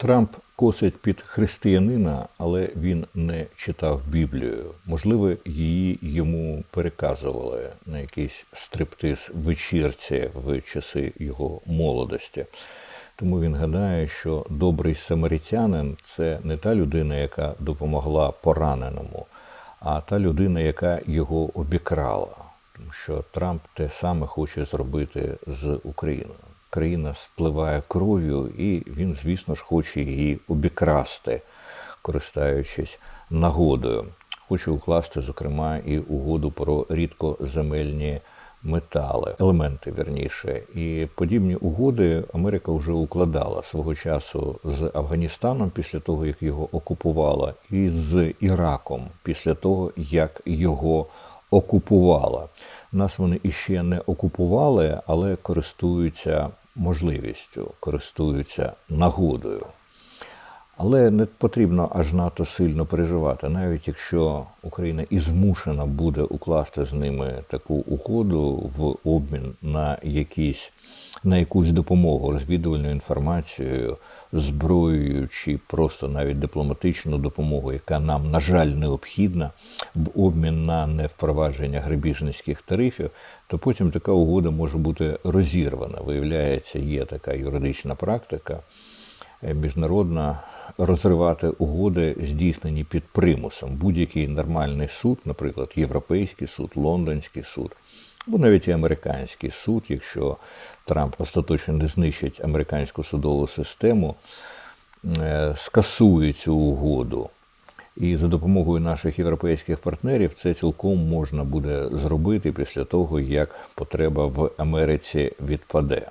Трамп косить під християнина, але він не читав Біблію. Можливо, її йому переказували на якийсь стриптиз вечірці в часи його молодості. Тому він гадає, що добрий самаритянин це не та людина, яка допомогла пораненому, а та людина, яка його обікрала. Тому що Трамп те саме хоче зробити з Україною. Країна спливає кров'ю, і він, звісно ж, хоче її обікрасти, користуючись нагодою. Хоче укласти, зокрема, і угоду про рідкоземельні метали, елементи вірніше. І подібні угоди Америка вже укладала свого часу з Афганістаном після того, як його окупувала, і з Іраком після того, як його окупувала. Нас вони іще не окупували, але користуються можливістю, користуються нагодою. Але не потрібно аж надто сильно переживати, навіть якщо Україна і змушена буде укласти з ними таку угоду в обмін на якісь на якусь допомогу розвідувальною інформацією, зброєю чи просто навіть дипломатичну допомогу, яка нам, на жаль, необхідна в обмін на невпровадження грабіжницьких тарифів, то потім така угода може бути розірвана. Виявляється, є така юридична практика е, міжнародна розривати угоди, здійснені під примусом. Будь-який нормальний суд, наприклад, Європейський суд, Лондонський суд, або навіть і американський суд, якщо Трамп остаточно не знищить американську судову систему, е, скасує цю угоду. І за допомогою наших європейських партнерів це цілком можна буде зробити після того, як потреба в Америці відпаде.